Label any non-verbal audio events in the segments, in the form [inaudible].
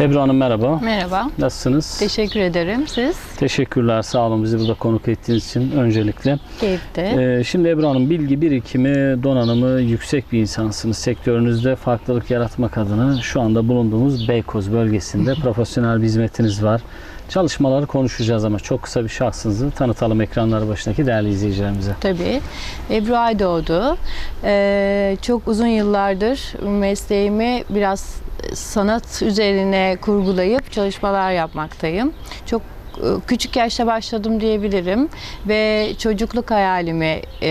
Ebru Hanım merhaba. Merhaba. Nasılsınız? Teşekkür ederim. Siz? Teşekkürler. Sağ olun bizi burada konuk ettiğiniz için öncelikle. Keyifte. Ee, şimdi Ebru Hanım bilgi birikimi, donanımı yüksek bir insansınız. Sektörünüzde farklılık yaratmak adına şu anda bulunduğumuz Beykoz bölgesinde profesyonel bir hizmetiniz var. Çalışmaları konuşacağız ama çok kısa bir şahsınızı tanıtalım ekranlar başındaki değerli izleyicilerimize. Tabii. Ebru Aydoğdu. Ee, çok uzun yıllardır mesleğimi biraz sanat üzerine kurgulayıp çalışmalar yapmaktayım. Çok e, küçük yaşta başladım diyebilirim ve çocukluk hayalimi e,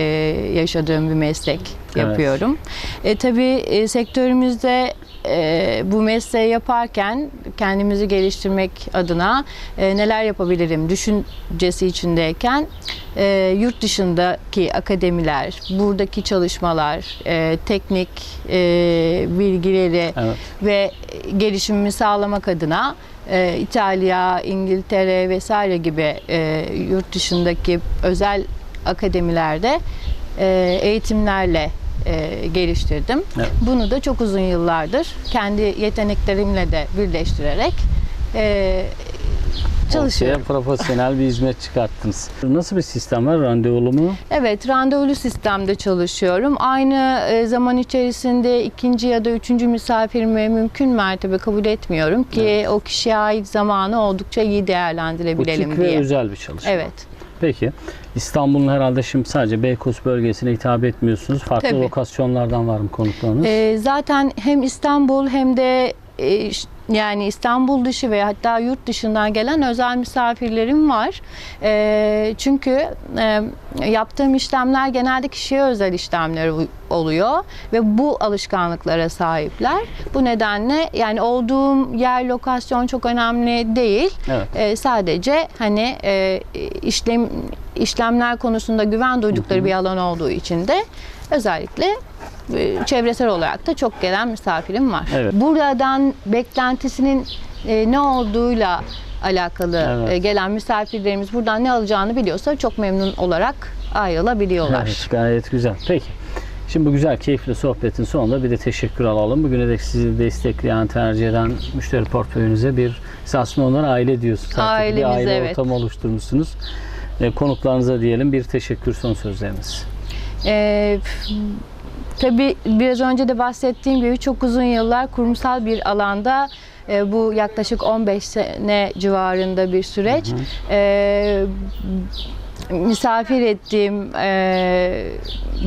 yaşadığım bir meslek Evet. yapıyorum. E, tabii e, sektörümüzde e, bu mesleği yaparken kendimizi geliştirmek adına e, neler yapabilirim düşüncesi içindeyken e, yurt dışındaki akademiler, buradaki çalışmalar, e, teknik e, bilgileri Evet. ve gelişimimi sağlamak adına e, İtalya, İngiltere vesaire gibi e, yurt dışındaki özel akademilerde e, eğitimlerle e, geliştirdim. Evet. Bunu da çok uzun yıllardır kendi yeteneklerimle de birleştirerek e, çalışıyorum. Ortaya profesyonel bir hizmet çıkarttınız. Nasıl bir sistem var? Randevulu mu? Evet, randevulu sistemde çalışıyorum. Aynı e, zaman içerisinde ikinci ya da üçüncü misafirimi mümkün mertebe kabul etmiyorum ki o kişiye ait zamanı oldukça iyi değerlendirebilelim Butik ve diye. özel bir çalışma. Evet. Peki. İstanbul'un herhalde şimdi sadece Beykoz bölgesine hitap etmiyorsunuz. Farklı Tabii. lokasyonlardan var mı konuklarınız? E, zaten hem İstanbul hem de e, yani İstanbul dışı ve hatta yurt dışından gelen özel misafirlerim var. E, çünkü e, yaptığım işlemler genelde kişiye özel işlemler oluyor ve bu alışkanlıklara sahipler. Bu nedenle yani olduğum yer lokasyon çok önemli değil. Evet. E, sadece hani e, işlem işlemler konusunda güven duydukları bir alan olduğu için de özellikle çevresel olarak da çok gelen misafirim var. Evet. Buradan beklentisinin e, ne olduğuyla alakalı Evet. e, gelen misafirlerimiz buradan ne alacağını biliyorsa çok memnun olarak ayrılabiliyorlar. Evet, gayet güzel. Peki. Şimdi bu güzel, keyifli sohbetin sonunda bir de teşekkür alalım. Bugüne dek sizi destekleyen, tercih eden müşteri portföyünüze bir, aslında onlara aile diyorsunuz. Ailemiz, bir aile evet. ortamı oluşturmuşsunuz. E, konuklarınıza diyelim bir teşekkür son sözleriniz. Ee, tabii biraz önce de bahsettiğim gibi çok uzun yıllar kurumsal bir alanda e, bu yaklaşık 15 sene civarında bir süreç. Ee, misafir ettiğim e,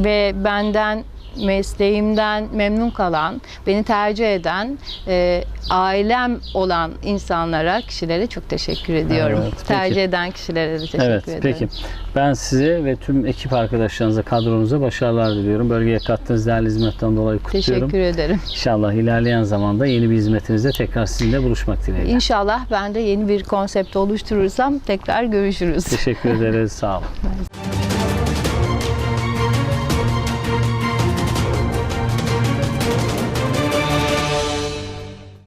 ve benden mesleğimden memnun kalan, beni tercih eden, e, ailem olan insanlara, kişilere çok teşekkür ediyorum. Evet, peki. tercih eden kişilere de teşekkür evet, ederim. peki. Ben size ve tüm ekip arkadaşlarınıza, kadronuza başarılar diliyorum. Bölgeye kattığınız değerli hizmetten dolayı kutluyorum. Teşekkür ederim. İnşallah ilerleyen zamanda yeni bir hizmetinizde tekrar sizinle buluşmak dileğiyle. İnşallah ben de yeni bir konsept oluşturursam tekrar görüşürüz. Teşekkür ederiz. Sağ olun. [laughs]